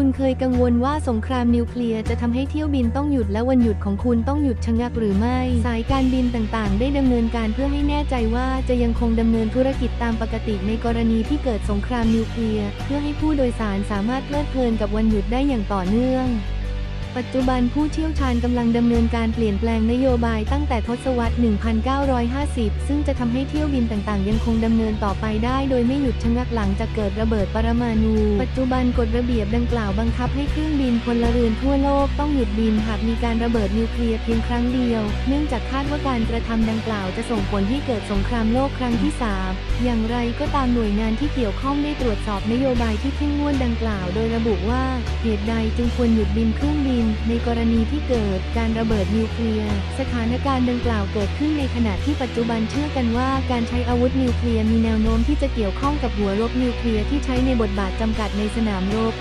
คุณเคยกังวลว่าสงครามนิวเคลียร์จะทำให้เที่ยวบินต้องหยุดและวันหยุดของคุณต้องหยุดชะงักหรือไม่ สายการบินต่างๆ ได้ดำเนินการเพื่อให้แน่ใจว่าจะยังคงดำเนินธุรกิจตามปกติในกรณีที่เกิดสงครามนิวเคลียร์เพื่อให้ผู้โดยสารสามารถเพลิดเพลินกับวันหยุดได้อย่างต่อเนื่อง ปัจจุบันผู้เชี่ยวชาญกำลังดำเนินการเปลี่ยนแปลงนโยบายตั้งแต่ทศวรรษ 1950 ซึ่งจะทำให้เที่ยวบินต่างๆ ยังคงดำเนินต่อไปได้โดยไม่หยุดชะงักหลังจากเกิดระเบิดปรมาณู ปัจจุบันกฎระเบียบดังกล่าวบังคับให้เครื่องบินพลเรือนทั่วโลกต้องหยุดบินหากมีการระเบิดนิวเคลียร์เพียงครั้งเดียว เนื่องจากคาดว่าการกระทำดังกล่าวจะส่งผลให้เกิดสงครามโลกครั้งที่สามอย่างไรก็ตามหน่วยงานที่เกี่ยวข้องได้ตรวจสอบนโยบายที่เข้มงวดดังกล่าว โดยระบุว่าเหตุใดจึงควรหยุดบินเครื่องบินในกรณีที่เกิดการระเบิดนิวเคลียร์ สถานการณ์ดังกล่าวเกิดขึ้นในขณะที่ปัจจุบันเชื่อกันว่าการใช้อาวุธนิวเคลียร์มีแนวโน้มที่จะเกี่ยวข้องกับหัวรบนิวเคลียร์ที่ใช้ในบทบาทจำกัดในสนามรบ